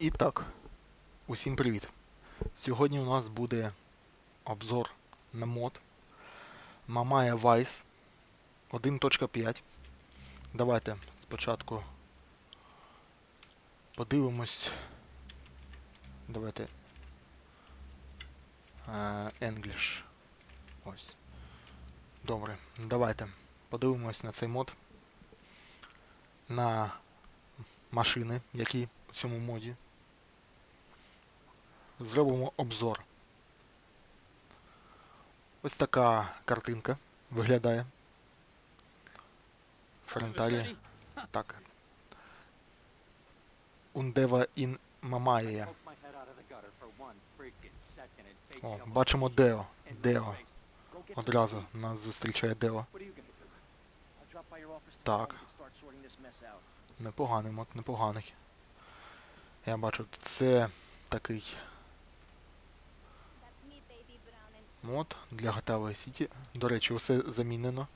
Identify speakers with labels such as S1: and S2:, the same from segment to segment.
S1: І так, усім привіт. Сьогодні у нас буде обзор на мод Mamaia Vice 1.5. Давайте спочатку подивимось. Давайте е, English. Ось. Добре, давайте подивимось на цей мод. На машини, які у цьому моді. Зробимо обзор. Ось така картинка виглядає. Фронталі. Так. Ундева ін Мамаєя. О, бачимо Део. Део. Одразу нас зустрічає Део. Так. Непоганий мод, непоганий. Я бачу, це такий мод для GTA Vice City. До речі, усе замінено.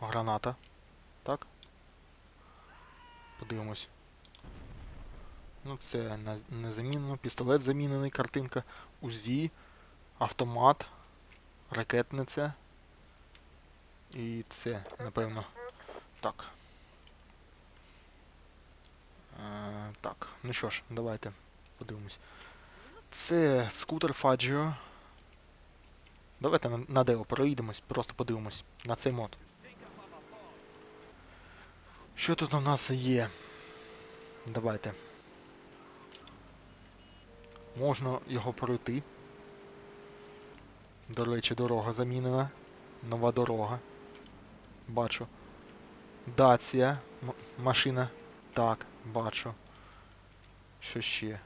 S1: Граната. Так. Подивимось. Ну, це не, не замінено. Пістолет замінений, картинка. УЗІ, автомат, ракетниця. І це, напевно. Так. Е, так, ну що ж, давайте подивимось. Це скутер Фаджіо. Давайте на, на Део проїдемось, просто подивимось на цей мод. Що тут у нас є? Давайте. Можна його пройти. До речі, дорога замінена. Нова дорога. Бачу. Дація. машина. Так, бачу. Що ще?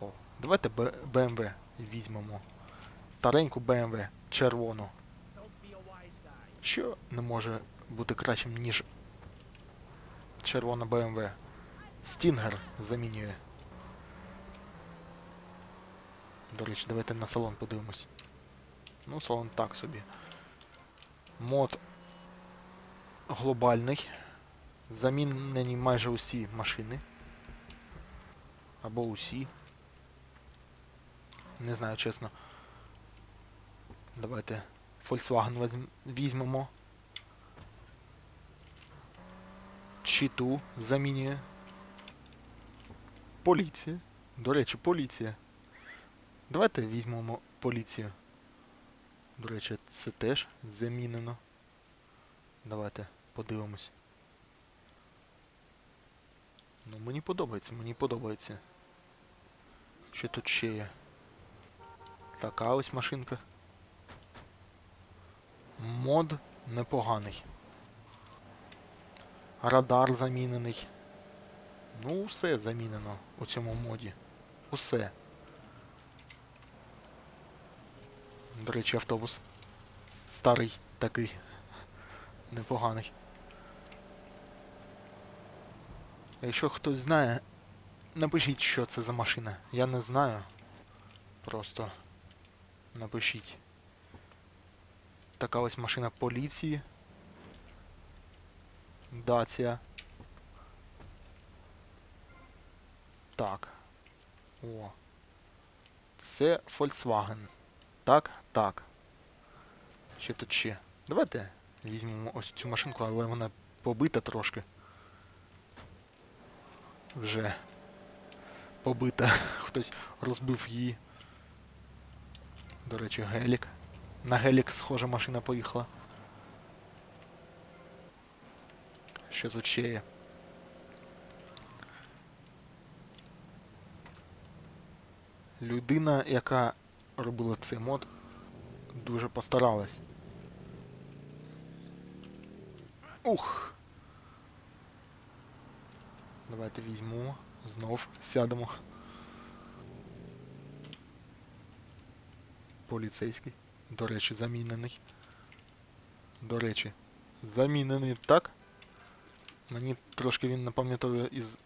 S1: О, давайте BMW візьмемо. Стареньку BMW. Червону. Що не може бути кращим, ніж червона BMW? Стінгер замінює. До речі, давайте на салон подивимось. Ну, салон так собі. Мод глобальний. Замінені майже усі машини. Або усі. Не знаю, чесно. Давайте Volkswagen візьм- візьмемо. Читу замінює. Поліція. До речі, поліція. Давайте візьмемо поліцію. До речі, це теж замінено. Давайте подивимось. Ну, мені подобається, мені подобається. Що тут ще є? Така ось машинка. Мод непоганий. Радар замінений. Ну, все замінено у цьому моді. Усе. До речі, автобус. Старий такий. Непоганий. Якщо хтось знає, напишіть, що це за машина. Я не знаю. Просто напишіть. Така ось машина поліції. Дація. Так. О. Це Volkswagen. Так, так. Що тут ще? Давайте візьмемо ось цю машинку, але вона побита трошки. Вже побита. Хтось розбив її. До речі, гелік. На гелік схожа машина поїхала. Що тут ще є? Людина, яка робила цей мод, дуже постаралась. Ух! Давайте візьмемо, знов сядемо. Поліцейський. До речі, замінений. До речі, замінений, так? Мені трошки він напам'ятовує із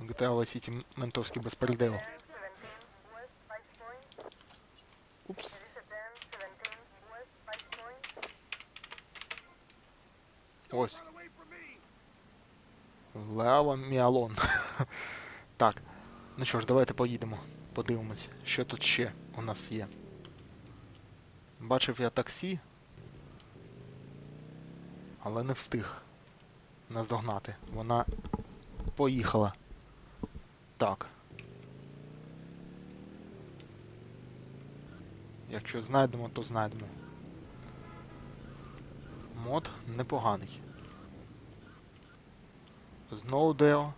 S1: GTA Vice City ментовський безпередел. Упс. Ось. Лева Міалон. так. Ну що ж, давайте поїдемо. Подивимось, що тут ще у нас є. Бачив я таксі, але не встиг наздогнати. Вона поїхала. Так. Якщо знайдемо, то знайдемо. Мод непоганий. Знову Део.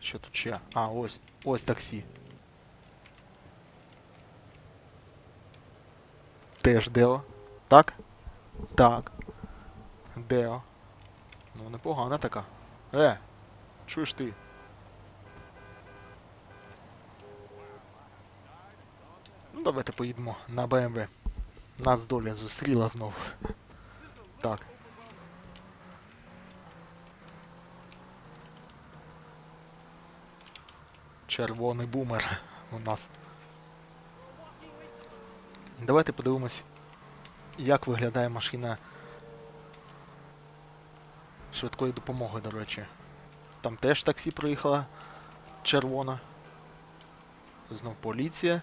S1: Що тут ще? А, ось. Ось таксі. Теж Део. Так? Так. Део. Ну, непогана така. Е! Чуєш ти? Ну, давайте поїдемо на БМВ. Нас доля зустріла знову. Так. Червоний бумер у нас. Давайте подивимось, як виглядає машина швидкої допомоги, до речі. Там теж таксі проїхала червона. Знов поліція.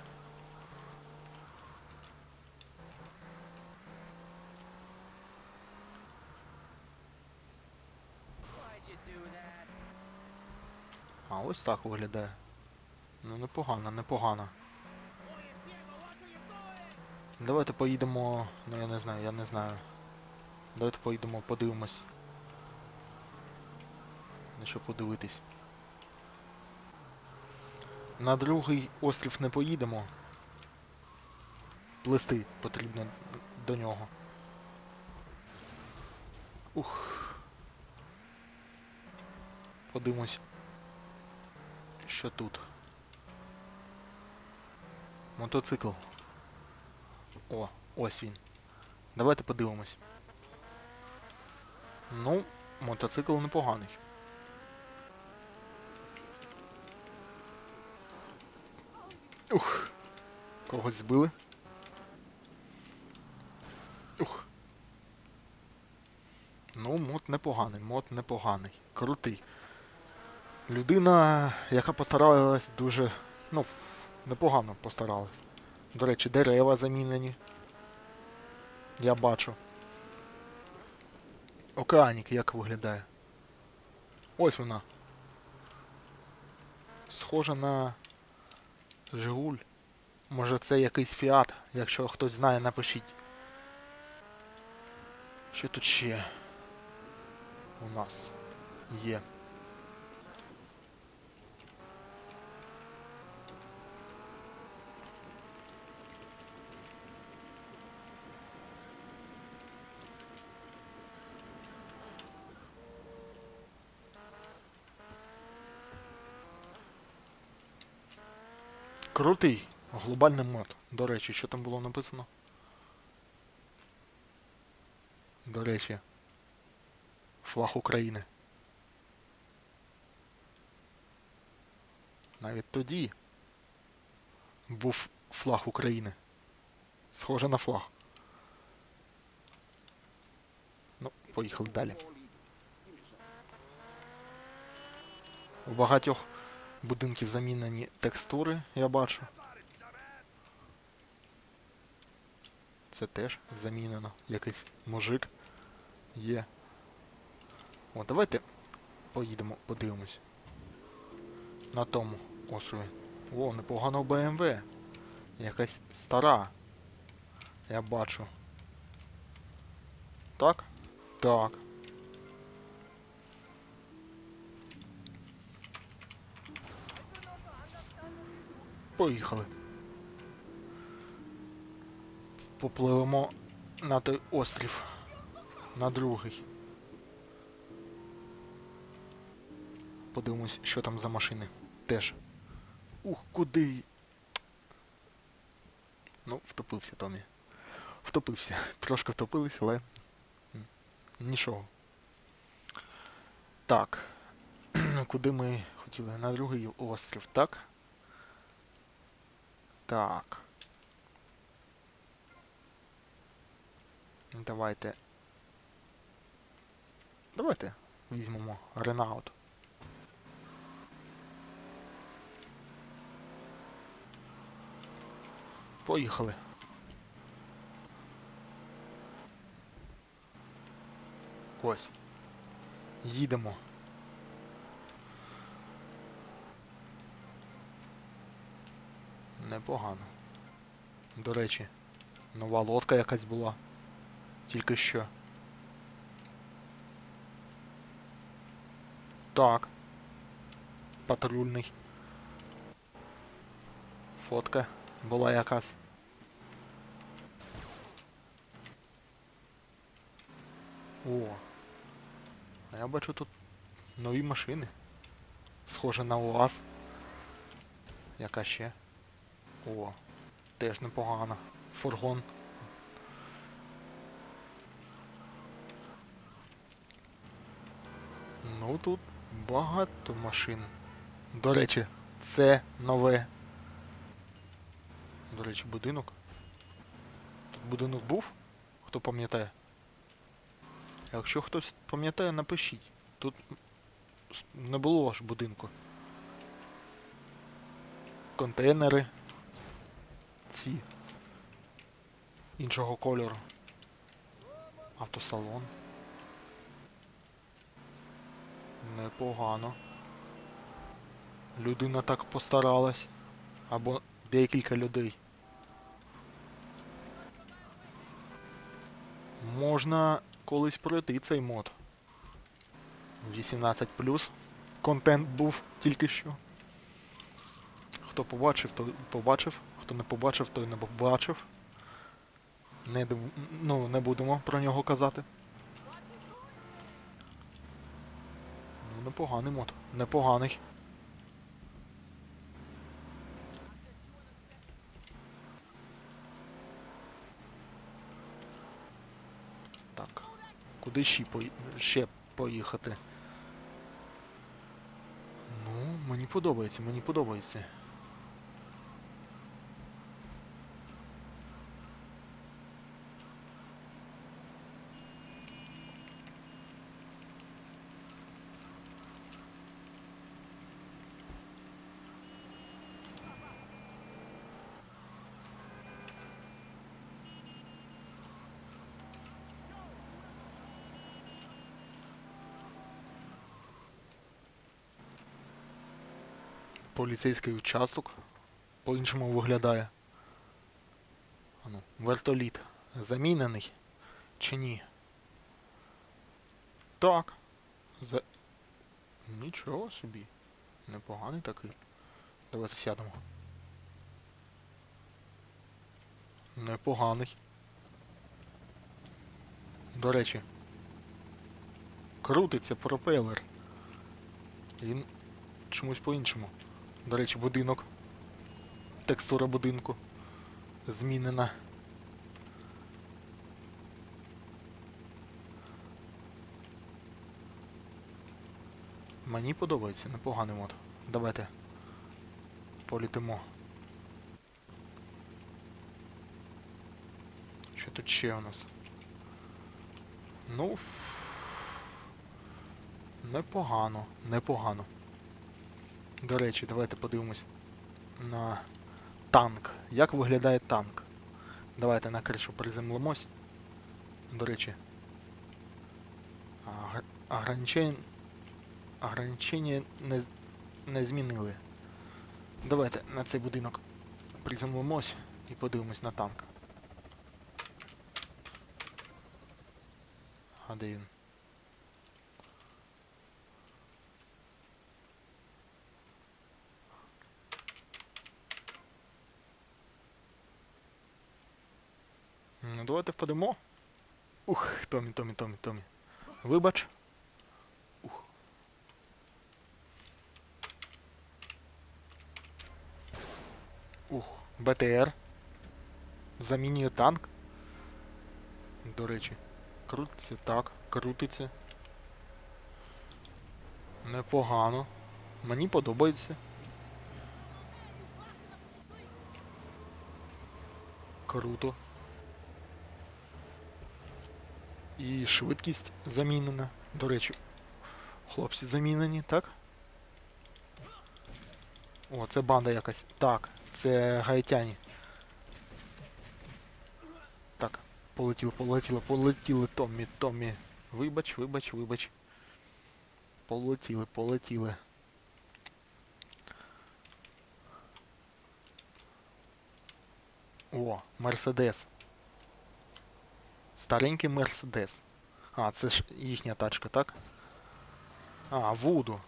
S1: А ось так виглядає. Ну непогано, непогано. Давайте поїдемо. Ну я не знаю, я не знаю. Давайте поїдемо, подивимось. На що подивитись. На другий острів не поїдемо. Плисти потрібно до нього. Ух. Подивимось. Що тут? Мотоцикл. О, ось він. Давайте подивимось. Ну, мотоцикл непоганий. Ух. Когось збили. Ух. Ну, мод непоганий, мод непоганий. Крутий. Людина, яка постаралась дуже, ну, непогано постаралась. До речі, дерева замінені. Я бачу. Океанік як виглядає. Ось вона. Схожа на Жигуль. Може це якийсь фіат. Якщо хтось знає, напишіть. Що тут ще у нас є? Крутий глобальний мод. До речі, що там було написано? До речі. Флаг України. Навіть тоді був флаг України. Схоже на флаг. Ну, поїхали далі. У багатьох будинків замінені текстури, я бачу. Це теж замінено. Якийсь мужик є. О, давайте поїдемо, подивимось. На тому острові. О, непогано БМВ. Якась стара. Я бачу. Так? Так. Поїхали. Попливемо на той острів. На другий. Подивимось, що там за машини. Теж. Ух, куди? Ну, втопився Томі. Втопився. Трошки втопились, але. Нічого. Так. Куди ми хотіли? На другий острів, так? Так. Давайте. Давайте візьмемо Ренаут. Поїхали. Ось. Їдемо. Непогано. До речі, нова лодка якась була. Тільки що. Так. Патрульний. Фотка була якась. О. А я бачу тут нові машини. Схоже на УАЗ. Яка ще? О, теж непогано. Фургон. Ну тут багато машин. До речі, це нове. До речі, будинок. Тут будинок був? Хто пам'ятає? Якщо хтось пам'ятає, напишіть. Тут не було ж будинку. Контейнери. Ці. Іншого кольору. Автосалон. Непогано. Людина так постаралась. Або декілька людей. Можна колись пройти цей мод. 18 контент був тільки що. Хто побачив, той побачив. Хто не побачив, той не побачив. Не, ну, не будемо про нього казати. Ну, непоганий мод. Непоганий. Так. Куди ще, пої... ще поїхати? Ну, мені подобається, мені подобається. Поліцейський участок по-іншому виглядає. Ану, вертоліт замінений чи ні? Так. За... Нічого собі. Непоганий такий. Давайте сядемо. Непоганий. До речі. Крутиться пропелер. Він чомусь по-іншому. До речі, будинок. Текстура будинку змінена. Мені подобається, непоганий мод. Давайте політимо. Що тут ще у нас? Ну. Непогано, непогано. До речі, давайте подивимось на танк. Як виглядає танк? Давайте на кришу приземлимось. До речі. Ограничень... Ограничення не, не змінили. Давайте на цей будинок приземлимось і подивимось на танк. А де він? Ну, давайте впадемо. Ух, Томі, Томі, Томі, Томі. Вибач. Ух. Ух, БТР. Замінює танк. До речі. Крутиться так, крутиться. Непогано. Мені подобається. Круто. І швидкість замінена. До речі, хлопці замінені, так? О, це банда якась. Так, це гаїтяні. Так, полетіло, полетіло, полетіли Томмі, Томмі. Вибач, вибач, вибач. Полетіли, полетіли. О, Мерседес. Старенький Мерседес. А, це ж їхня тачка, так? А, Вуду.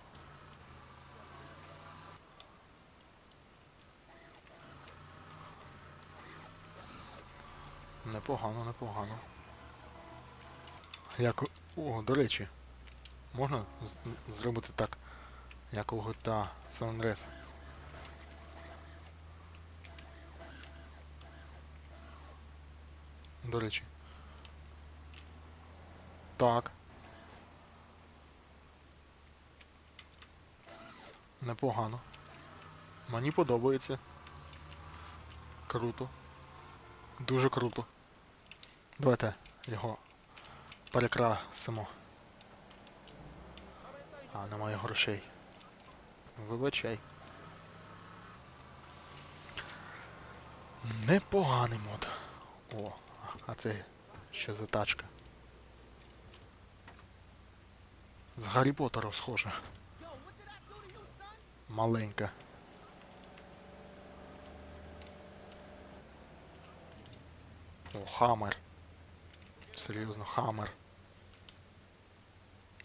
S1: Непогано, непогано. Як. О, до речі. Можна зробити так, як у GTA San Andreas. До речі. Так. Непогано. Мені подобається. Круто. Дуже круто. Давайте його перекрасимо. А, немає грошей. Вибачай. Непоганий мод. О, а це що за тачка? З Гаррі Поттера схоже. Маленька. О, Хаммер. Серйозно, Хаммер.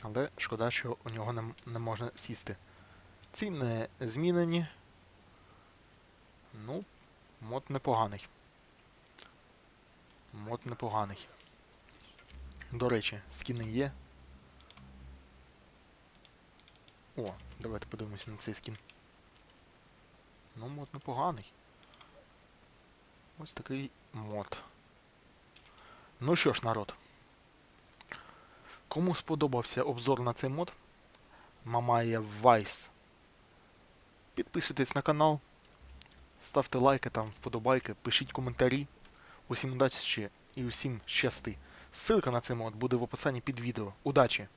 S1: Але шкода, що у нього не, не можна сісти. Ці не змінені. Ну, мод непоганий. Мод непоганий. До речі, скіни є. О, давайте подивимося на цей скін. Ну, мод непоганий. Ось такий мод. Ну що ж, народ. Кому сподобався обзор на цей мод, Мамає Вайс. Підписуйтесь на канал, ставте лайки там, вподобайки, пишіть коментарі. Усім удачі і усім щасти. Ссылка на цей мод буде в описанні під відео. Удачі!